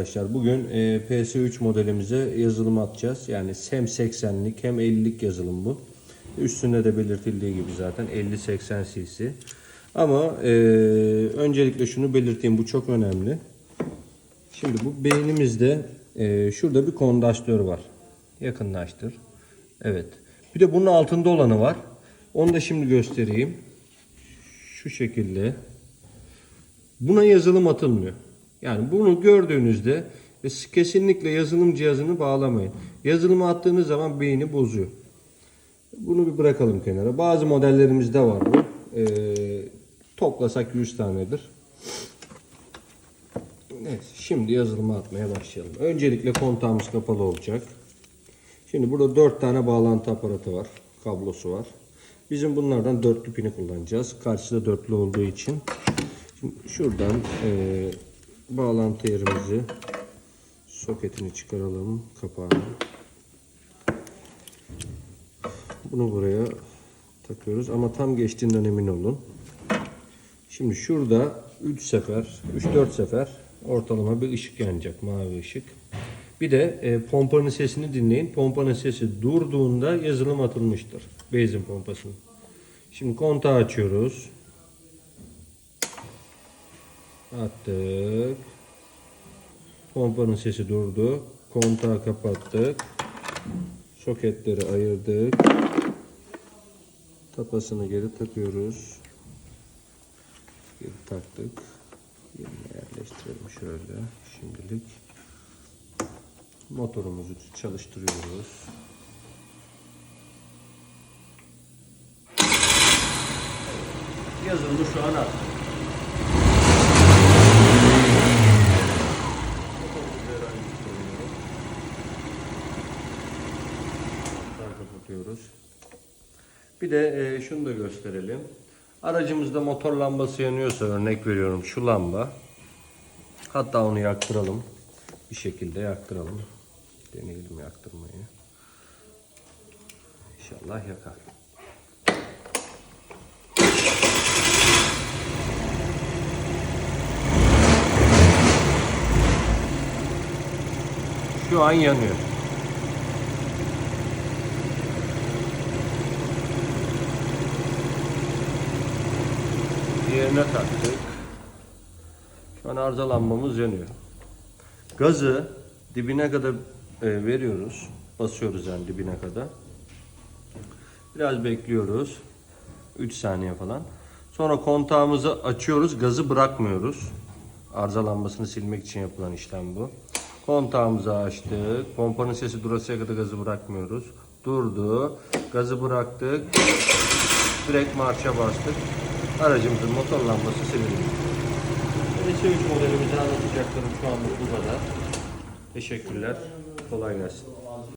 Arkadaşlar bugün e, PS3 modelimize yazılım atacağız. Yani hem 80'lik hem 50'lik yazılım bu. Üstünde de belirtildiği gibi zaten 50-80 cc. Ama e, öncelikle şunu belirteyim bu çok önemli. Şimdi bu beynimizde e, şurada bir kondansatör var. Yakınlaştır. Evet. Bir de bunun altında olanı var. Onu da şimdi göstereyim. Şu şekilde. Buna yazılım atılmıyor. Yani bunu gördüğünüzde e, kesinlikle yazılım cihazını bağlamayın. Yazılımı attığınız zaman beyni bozuyor. Bunu bir bırakalım kenara. Bazı modellerimizde var bu. Ee, toplasak 100 tanedir. Evet, şimdi yazılımı atmaya başlayalım. Öncelikle kontağımız kapalı olacak. Şimdi burada 4 tane bağlantı aparatı var. Kablosu var. Bizim bunlardan dörtlü pini kullanacağız. Karşıda dörtlü olduğu için. Şimdi şuradan eee, bağlantı yerimizi soketini çıkaralım kapağını. Bunu buraya takıyoruz ama tam geçtiğinden emin olun. Şimdi şurada 3 sefer, 3-4 sefer ortalama bir ışık yanacak, mavi ışık. Bir de e, pompanın sesini dinleyin. Pompanın sesi durduğunda yazılım atılmıştır. Benzin pompasının. Şimdi kontağı açıyoruz. Attık. Pompanın sesi durdu. Kontağı kapattık. Soketleri ayırdık. Tapasını geri takıyoruz. Geri taktık. Yerine yerleştirelim şöyle şimdilik. Motorumuzu çalıştırıyoruz. Yazılımı şu an attı. Kapatıyoruz. Bir de e, şunu da gösterelim. Aracımızda motor lambası yanıyorsa örnek veriyorum şu lamba. Hatta onu yaktıralım. Bir şekilde yaktıralım. Deneyelim yaktırmayı. İnşallah yakar. Şu an yanıyor. Diğerine taktık. Şu an arızalanmamız yanıyor. Gazı dibine kadar e, veriyoruz. Basıyoruz yani dibine kadar. Biraz bekliyoruz. 3 saniye falan. Sonra kontağımızı açıyoruz. Gazı bırakmıyoruz. Arızalanmasını silmek için yapılan işlem bu. Kontağımızı açtık. Pompanın sesi durasıya kadar gazı bırakmıyoruz. Durdu. Gazı bıraktık. Direkt marşa bastık. Aracımızın motor lambası silindi. S3 modelimizi anlatacaklarım şu anlık bu kadar. Teşekkürler. Kolay gelsin.